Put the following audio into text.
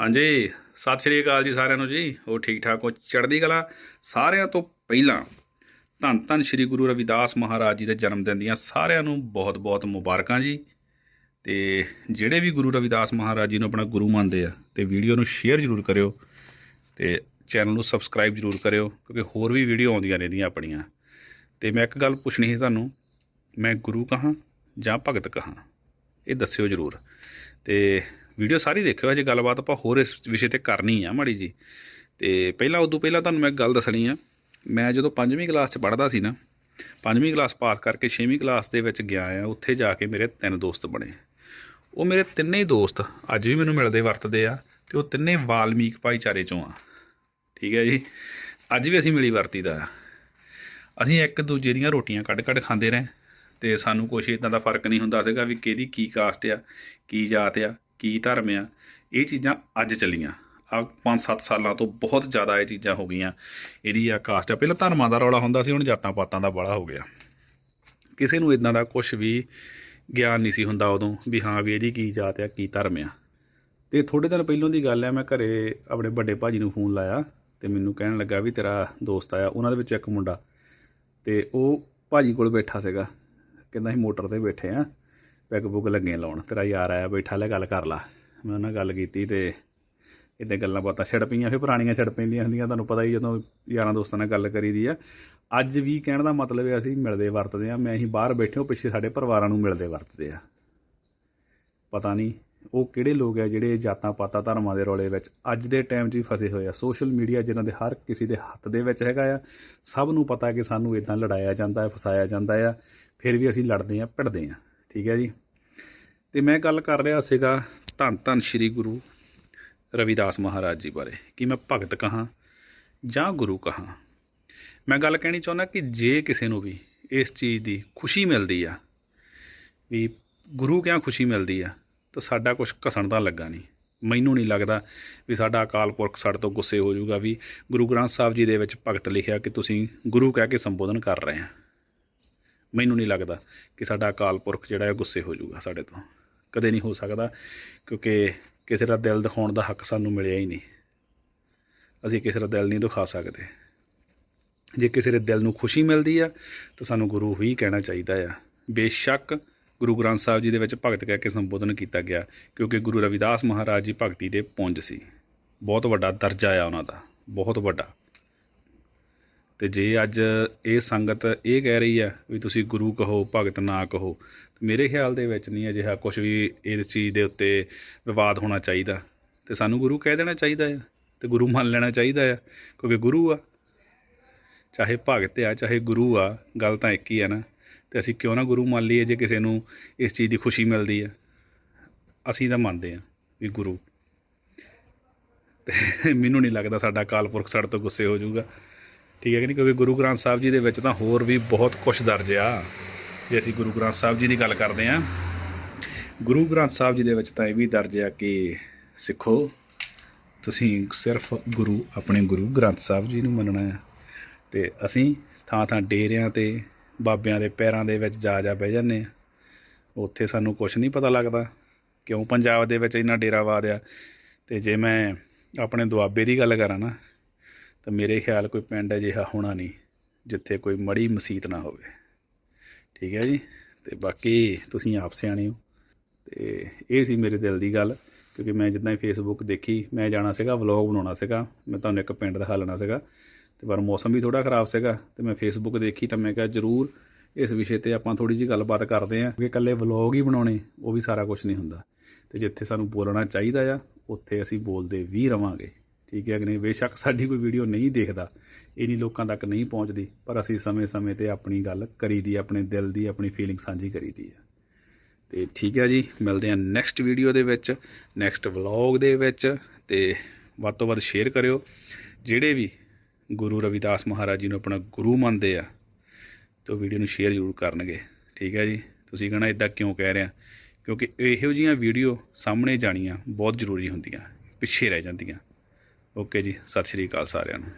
ਹਾਂਜੀ, ਸਤਿ ਸ਼੍ਰੀ ਅਕਾਲ ਜੀ ਸਾਰਿਆਂ ਨੂੰ ਜੀ। ਉਹ ਠੀਕ ਠਾਕ ਹੋ? ਚੜ੍ਹਦੀ ਕਲਾ? ਸਾਰਿਆਂ ਤੋਂ ਪਹਿਲਾਂ ਧੰਨ ਧੰਨ ਸ਼੍ਰੀ ਗੁਰੂ ਰਵਿਦਾਸ ਮਹਾਰਾਜ ਜੀ ਦੇ ਜਨਮ ਦਿਨ ਦੀਆਂ ਸਾਰਿਆਂ ਨੂੰ ਬਹੁਤ-ਬਹੁਤ ਮੁਬਾਰਕਾਂ ਜੀ। ਤੇ ਜਿਹੜੇ ਵੀ ਗੁਰੂ ਰਵਿਦਾਸ ਮਹਾਰਾਜ ਜੀ ਨੂੰ ਆਪਣਾ ਗੁਰੂ ਮੰਨਦੇ ਆ, ਤੇ ਵੀਡੀਓ ਨੂੰ ਸ਼ੇਅਰ ਜ਼ਰੂਰ ਕਰਿਓ, ਤੇ ਚੈਨਲ ਨੂੰ ਸਬਸਕ੍ਰਾਈਬ ਜ਼ਰੂਰ ਕਰਿਓ, ਕਿਉਂਕਿ ਹੋਰ ਵੀ ਵੀਡੀਓ ਆਉਂਦੀਆਂ ਰਹਿੰਦੀਆਂ ਆਪਣੀਆਂ। ਤੇ ਮੈਂ ਇੱਕ ਗੱਲ ਪੁੱਛਣੀ ਸੀ ਤੁਹਾਨੂੰ, ਮੈਂ ਗੁਰੂ ਕਹਾਂ ਜਾਂ ਭਗਤ ਕਹਾਂ? ਇਹ ਦੱਸਿਓ ਜ਼ਰੂਰ। ਤੇ ਵੀਡੀਓ ਸਾਰੀ ਦੇਖਿਓ ਅਜੇ ਗੱਲਬਾਤ ਆਪਾਂ ਹੋਰ ਇਸ ਵਿਸ਼ੇ ਤੇ ਕਰਨੀ ਆ ਮਾੜੀ ਜੀ। ਤੇ ਪਹਿਲਾਂ, ਉਦੋਂ ਪਹਿਲਾਂ ਤੁਹਾਨੂੰ ਮੈਂ ਇੱਕ ਗੱਲ ਦੱਸਣੀ ਆ। ਮੈਂ ਜਦੋਂ 5ਵੀਂ ਕਲਾਸ 'ਚ ਪੜ੍ਹਦਾ ਸੀ ਨਾ 5ਵੀਂ ਕਲਾਸ ਪਾਸ ਕਰਕੇ 6ਵੀਂ ਕਲਾਸ ਦੇ ਵਿੱਚ ਗਿਆ ਆ, ਉੱਥੇ ਜਾ ਕੇ ਮੇਰੇ ਤਿੰਨ ਦੋਸਤ ਬਣੇ। ਉਹ ਮੇਰੇ ਤਿੰਨੇ ਦੋਸਤ ਅੱਜ ਵੀ ਮੈਨੂੰ ਮਿਲਦੇ ਵਰਤਦੇ ਆ ਤੇ ਉਹ ਤਿੰਨੇ ਵਾਲਮੀਕ ਭਾਈਚਾਰੇ ਚੋਂ ਆ। ਠੀਕ ਹੈ ਜੀ? ਅੱਜ ਵੀ ਅਸੀਂ ਮਿਲੀ ਵਰਤੀਦਾ ਆ। ਅਸੀਂ ਇੱਕ ਦੂਜੇ ਦੀਆਂ ਰੋਟੀਆਂ ਕੱਢ ਕੱਢ ਖਾਂਦੇ ਰਹੇ ਤੇ ਸਾਨੂੰ ਕੁਛ ਇਦਾਂ ਦਾ ਫ਼ਰਕ ਨਹੀਂ ਹੁੰਦਾ ਸੀਗਾ ਵੀ ਕਿਹਦੀ ਕੀ ਕਾਸਟ ਆ, ਕੀ ਜਾਤ ਆ। ਕੀ ਧਰਮ ਆ, ਇਹ ਚੀਜ਼ਾਂ ਅੱਜ ਚੱਲੀਆਂ। ਆ 5-7 ਸਾਲਾਂ ਤੋਂ ਬਹੁਤ ਜ਼ਿਆਦਾ ਇਹ ਚੀਜ਼ਾਂ ਹੋ ਗਈਆਂ। ਇਹਦੀ ਆ ਕਾਸਟ ਆ। ਪਹਿਲਾਂ ਧਰਮਾਂ ਦਾ ਰੌਲਾ ਹੁੰਦਾ ਸੀ, ਹੁਣ ਜਾਤਾਂ ਪਾਤਾਂ ਦਾ ਬੜਾ ਹੋ ਗਿਆ। ਕਿਸੇ ਨੂੰ ਇਦਾਂ ਦਾ ਕੁਝ ਵੀ ਗਿਆਨ ਨਹੀਂ ਸੀ ਹੁੰਦਾ ਉਦੋਂ ਵੀ ਹਾਂ ਵੀ ਇਹਦੀ ਕੀ ਜਾਤ ਆ, ਕੀ ਧਰਮ ਆ। ਤੇ ਥੋੜੇ ਦਿਨ ਪਹਿਲਾਂ ਦੀ ਗੱਲ ਆ, ਮੈਂ ਘਰੇ ਆਪਣੇ ਵੱਡੇ ਭਾਜੀ ਨੂੰ ਫੋਨ ਲਾਇਆ ਤੇ ਮੈਨੂੰ ਕਹਿਣ ਲੱਗਾ ਵੀ ਤੇਰਾ ਦੋਸਤ ਆਇਆ, ਉਹਨਾਂ ਦੇ ਵਿੱਚ ਇੱਕ ਮੁੰਡਾ। ਤੇ ਉਹ ਭਾਜੀ ਕੋਲ ਬੈਠਾ ਸੀਗਾ। ਕਹਿੰਦਾ ਅਸੀਂ ਮੋਟਰ ਤੇ ਬੈਠੇ ਆ। ਪੈਗ ਪੁੱਗ ਲੱਗੇ ਲਾਉਣ। ਤੇਰਾ ਯਾਰ ਆਇਆ ਬੈਠਾ, ਲੈ ਗੱਲ ਕਰ ਲਾ। ਮੈਂ ਉਹਨਾਂ ਗੱਲ ਕੀਤੀ ਤੇ ਇੱਦਾਂ ਗੱਲਾਂ ਬਾਤਾਂ ਛੜ ਪਈਆਂ। ਫਿਰ ਪੁਰਾਣੀਆਂ ਛੜ ਪੈਂਦੀਆਂ ਹੁੰਦੀਆਂ, ਤੁਹਾਨੂੰ ਪਤਾ ਹੀ ਜਦੋਂ ਯਾਰਾਂ ਦੋਸਤਾਂ ਨਾਲ ਗੱਲ ਕਰੀਦੀ ਆ। ਅੱਜ ਵੀ ਕਹਿਣ ਦਾ ਮਤਲਬ ਹੈ ਅਸੀਂ ਮਿਲਦੇ ਵਰਤਦੇ ਆ। ਮੈਂ ਅਸੀਂ ਬਾਹਰ ਬੈਠੇ ਹਾਂ ਪਿੱਛੇ ਸਾਡੇ ਪਰਿਵਾਰਾਂ ਨੂੰ ਮਿਲਦੇ ਵਰਤਦੇ ਆ। ਪਤਾ ਨਹੀਂ ਉਹ ਕਿਹੜੇ ਲੋਕ ਆ ਜਿਹੜੇ ਜਾਤਾਂ ਪਾਤਾਂ ਧਰਮਾਂ ਦੇ ਰੌਲੇ ਵਿੱਚ ਅੱਜ ਦੇ ਟਾਈਮ 'ਚ ਵੀ ਫਸੇ ਹੋਏ ਆ। ਸੋਸ਼ਲ ਮੀਡੀਆ ਜਿਨ੍ਹਾਂ ਦੇ ਹਰ ਕਿਸੇ ਦੇ ਹੱਥ ਦੇ ਵਿੱਚ ਹੈਗਾ ਆ। ਸਭ ਨੂੰ ਪਤਾ ਕਿ ਸਾਨੂੰ ਇਦਾਂ ਲੜਾਇਆ ਜਾਂਦਾ ਹੈ, ਫਸਾਇਆ ਜਾਂਦਾ ਆ। ਫਿਰ ਵੀ ਅਸੀਂ ਲੜਦੇ ਆ, ਭਿੜਦੇ ਆ। ਠੀਕ ਹੈ ਜੀ। ਤੇ ਮੈਂ ਗੱਲ ਕਰ ਰਿਹਾ ਸੀਗਾ ਧੰਨ ਧੰਨ ਸ਼੍ਰੀ ਗੁਰੂ ਰਵਿਦਾਸ ਮਹਾਰਾਜ ਜੀ ਬਾਰੇ, ਕਿ ਮੈਂ ਭਗਤ ਕਹਾਂ ਜਾਂ ਗੁਰੂ ਕਹਾਂ। ਮੈਂ ਗੱਲ ਕਹਿਣੀ ਚਾਹੁੰਦਾ ਕਿ ਜੇ ਕਿਸੇ ਨੂੰ ਵੀ ਇਸ ਚੀਜ਼ ਦੀ ਖੁਸ਼ੀ ਮਿਲਦੀ ਆ, ਵੀ ਗੁਰੂ ਕਿਆ ਖੁਸ਼ੀ ਮਿਲਦੀ ਆ, ਤਾਂ ਸਾਡਾ ਕੁਝ ਘਸਣ ਦਾ ਲੱਗਾ ਨਹੀਂ। ਮੈਨੂੰ ਨਹੀਂ ਲੱਗਦਾ ਵੀ ਸਾਡਾ ਅਕਾਲ ਪੁਰਖ ਸਾਡੇ ਤੋਂ ਗੁੱਸੇ ਹੋ ਜਾਊਗਾ ਵੀ ਗੁਰੂ ਗ੍ਰੰਥ ਸਾਹਿਬ ਜੀ ਦੇ ਵਿੱਚ ਭਗਤ ਲਿਖਿਆ ਕਿ ਤੁਸੀਂ ਗੁਰੂ ਕਹਿ ਕੇ ਸੰਬੋਧਨ ਕਰ ਰਹੇ ਆ। ਮੈਨੂੰ ਨਹੀਂ ਲੱਗਦਾ ਕਿ ਸਾਡਾ ਅਕਾਲ ਪੁਰਖ ਜਿਹੜਾ ਹੈ ਗੁੱਸੇ ਹੋ ਜਾਊਗਾ ਸਾਡੇ ਤੋਂ। ਕਦੇ ਨਹੀਂ ਹੋ ਸਕਦਾ, ਕਿਉਂਕਿ ਕਿਸੇ ਦਾ ਦਿਲ ਦਿਖਾਉਣ ਦਾ ਹੱਕ ਸਾਨੂੰ ਮਿਲਿਆ ਹੀ ਨਹੀਂ। ਅਸੀਂ ਕਿਸੇ ਦਾ ਦਿਲ ਨਹੀਂ ਦਿਖਾ ਸਕਦੇ। ਜੇ ਕਿਸੇ ਦੇ ਦਿਲ ਨੂੰ ਖੁਸ਼ੀ ਮਿਲਦੀ ਆ, ਤਾਂ ਸਾਨੂੰ ਗੁਰੂ ਹੀ ਕਹਿਣਾ ਚਾਹੀਦਾ ਆ। ਬੇਸ਼ੱਕ ਗੁਰੂ ਗ੍ਰੰਥ ਸਾਹਿਬ ਜੀ ਦੇ ਵਿੱਚ ਭਗਤ ਕਹਿ ਕੇ ਸੰਬੋਧਨ ਕੀਤਾ ਗਿਆ, ਕਿਉਂਕਿ ਗੁਰੂ ਰਵਿਦਾਸ ਮਹਾਰਾਜ ਜੀ ਭਗਤੀ ਦੇ ਪੁੰਜ ਸੀ। ਬਹੁਤ ਵੱਡਾ ਦਰਜਾ ਆ ਉਹਨਾਂ ਦਾ, ਬਹੁਤ ਵੱਡਾ। ਅਤੇ ਜੇ ਅੱਜ ਇਹ ਸੰਗਤ ਇਹ ਕਹਿ ਰਹੀ ਆ ਵੀ ਤੁਸੀਂ ਗੁਰੂ ਕਹੋ, ਭਗਤ ਨਾ ਕਹੋ, ਮੇਰੇ ਖਿਆਲ ਦੇ ਵਿੱਚ ਨਹੀਂ ਅਜਿਹਾ ਕੁਛ ਵੀ ਇਸ ਚੀਜ਼ ਦੇ ਉੱਤੇ ਵਿਵਾਦ ਹੋਣਾ ਚਾਹੀਦਾ। ਅਤੇ ਸਾਨੂੰ ਗੁਰੂ ਕਹਿ ਦੇਣਾ ਚਾਹੀਦਾ ਆ ਅਤੇ ਗੁਰੂ ਮੰਨ ਲੈਣਾ ਚਾਹੀਦਾ ਆ, ਕਿਉਂਕਿ ਗੁਰੂ ਆ। ਚਾਹੇ ਭਗਤ ਆ, ਚਾਹੇ ਗੁਰੂ ਆ, ਗੱਲ ਤਾਂ ਇੱਕ ਹੀ ਆ ਨਾ। ਤੇ ਅਸੀਂ ਕਿਉਂ ਨਾ ਗੁਰੂ ਮੰਨ ਲਈਏ ਜੇ ਕਿਸੇ ਨੂੰ ਇਸ ਚੀਜ਼ ਦੀ ਖੁਸ਼ੀ ਮਿਲਦੀ ਆ। ਅਸੀਂ ਤਾਂ ਮੰਨਦੇ ਆ ਵੀ ਗੁਰੂ। ਤੇ ਮੈਨੂੰ ਨਹੀਂ ਲੱਗਦਾ ਸਾਡਾ ਅਕਾਲ ਪੁਰਖ ਸਾਡੇ ਤੋਂ ਗੁੱਸੇ ਹੋ ਜਾਊਗਾ। ਠੀਕ ਹੈ ਕਿ ਨਹੀਂ? ਕਿਉਂਕਿ ਗੁਰੂ ਗ੍ਰੰਥ ਸਾਹਿਬ ਜੀ ਦੇ ਵਿੱਚ ਤਾਂ ਹੋਰ ਵੀ ਬਹੁਤ ਕੁਝ ਦਰਜ ਆ। ਜੇ ਅਸੀਂ ਗੁਰੂ ਗ੍ਰੰਥ ਸਾਹਿਬ ਜੀ ਦੀ ਗੱਲ ਕਰਦੇ ਆ ਗੁਰੂ ਗ੍ਰੰਥ ਸਾਹਿਬ ਜੀ ਦੇ ਵਿੱਚ ਤਾਂ ਇਹ ਵੀ ਦਰਜ ਆ ਕਿ ਸਿੱਖੋ, ਤੁਸੀਂ ਸਿਰਫ ਗੁਰੂ, ਆਪਣੇ ਗੁਰੂ ਗ੍ਰੰਥ ਸਾਹਿਬ ਜੀ ਨੂੰ ਮੰਨਣਾ ਆ ਤੇ ਅਸੀਂ ਥਾਂ ਥਾਂ ਡੇਰਿਆਂ ਤੇ, ਬਾਬਿਆਂ ਦੇ ਪੈਰਾਂ ਦੇ ਵਿੱਚ ਜਾ ਜਾ ਬਹਿ ਜਾਂਦੇ ਆ ਉੱਥੇ ਸਾਨੂੰ ਕੁਝ ਨਹੀਂ ਪਤਾ ਲੱਗਦਾ ਕਿਉਂ ਪੰਜਾਬ ਦੇ ਵਿੱਚ ਇੰਨਾ ਡੇਰਾਵਾਦ ਆ। ਤੇ ਜੇ ਮੈਂ ਆਪਣੇ ਦੁਆਬੇ ਦੀ ਗੱਲ ਕਰਾਂ ਨਾ ਤਾਂ ਮੇਰੇ ਖਿਆਲ ਕੋਈ ਪਿੰਡ ਅਜਿਹਾ ਹੋਣਾ ਨਹੀਂ, ਜਿੱਥੇ ਕੋਈ ਮੜੀ ਮਸਜਿਦ ਨਾ ਹੋਵੇ। ਠੀਕ ਹੈ ਜੀ? ਤੇ ਬਾਕੀ ਤੁਸੀਂ ਆਪ ਸਿਆਣੇ ਹੋ। ਤੇ ਇਹ ਸੀ ਮੇਰੇ ਦਿਲ ਦੀ ਗੱਲ, ਕਿਉਂਕਿ ਮੈਂ ਜਿੱਦਾਂ ਹੀ ਫੇਸਬੁੱਕ ਦੇਖੀ, ਮੈਂ ਜਾਣਾ ਸੀਗਾ ਵਲੌਗ ਬਣਾਉਣਾ ਸੀਗਾ, ਮੈਂ ਤੁਹਾਨੂੰ ਇੱਕ ਪਿੰਡ ਦਿਖਾ ਲੈਣਾ ਸੀਗਾ। ਤੇ ਪਰ ਮੌਸਮ ਵੀ ਥੋੜਾ ਖਰਾਬ ਸੀਗਾ, ਤੇ ਮੈਂ ਫੇਸਬੁੱਕ ਦੇਖੀ ਤਾਂ ਮੈਂ ਕਿਹਾ ਜ਼ਰੂਰ ਇਸ ਵਿਸ਼ੇ ਤੇ ਆਪਾਂ ਥੋੜੀ ਜਿਹੀ ਗੱਲਬਾਤ ਕਰਦੇ ਆਂ ਕਿਉਂਕਿ ਇਕੱਲੇ ਵਲੌਗ ਹੀ ਬਣਾਉਣੇ, ਉਹ ਵੀ ਸਾਰਾ ਕੁਝ ਨਹੀਂ ਹੁੰਦਾ। ਤੇ ਜਿੱਥੇ ਸਾਨੂੰ ਬੋਲਣਾ ਚਾਹੀਦਾ ਆ, ਉੱਥੇ ਅਸੀਂ ਬੋਲਦੇ ਵੀ ਰਵਾਂਗੇ। ਠੀਕ ਹੈ ਕਿ ਨਹੀਂ? ਬੇਸ਼ੱਕ ਸਾਡੀ ਕੋਈ ਵੀਡੀਓ ਨਹੀਂ ਦੇਖਦਾ ਇਹ ਨਹੀਂ ਲੋਕਾਂ ਤੱਕ ਨਹੀਂ ਪਹੁੰਚਦੀ, ਪਰ ਅਸੀਂ ਸਮੇਂ-ਸਮੇਂ ਤੇ ਆਪਣੀ ਗੱਲ ਕਰੀਦੀ ਆਪਣੇ ਦਿਲ ਦੀ, ਆਪਣੀ ਫੀਲਿੰਗ ਸਾਂਝੀ ਕਰੀਦੀ ਹੈ। ਤੇ ਠੀਕ ਹੈ ਜੀ, ਮਿਲਦੇ ਹਾਂ ਨੈਕਸਟ ਵੀਡੀਓ ਦੇ ਵਿੱਚ ਨੈਕਸਟ ਵਲੌਗ ਦੇ ਵਿੱਚ, ਤੇ ਵੱਧ ਤੋਂ ਵੱਧ ਸ਼ੇਅਰ ਕਰਿਓ। ਜਿਹੜੇ ਵੀ ਗੁਰੂ ਰਵਿਦਾਸ ਮਹਾਰਾਜ ਜੀ ਨੂੰ ਆਪਣਾ ਗੁਰੂ ਮੰਨਦੇ ਆ, ਤੇ ਉਹ ਵੀਡੀਓ ਨੂੰ ਸ਼ੇਅਰ ਜ਼ਰੂਰ ਕਰਨਗੇ। ਠੀਕ ਹੈ ਜੀ? ਤੁਸੀਂ ਕਹਣਾ ਇਦਾਂ ਕਿਉਂ ਕਹਿ ਰਿਹਾ ਕਿਉਂਕਿ ਇਹੋ ਜਿਹੀਆਂ ਵੀਡੀਓ ਸਾਹਮਣੇ ਜਾਣੀਆਂ ਬਹੁਤ ਜ਼ਰੂਰੀ ਹੁੰਦੀਆਂ, ਪਿੱਛੇ ਰਹਿ ਜਾਂਦੀਆਂ। ਓਕੇ ਜੀ ਸਤਿ ਸ਼੍ਰੀ ਅਕਾਲ ਸਾਰਿਆਂ ਨੂੰ।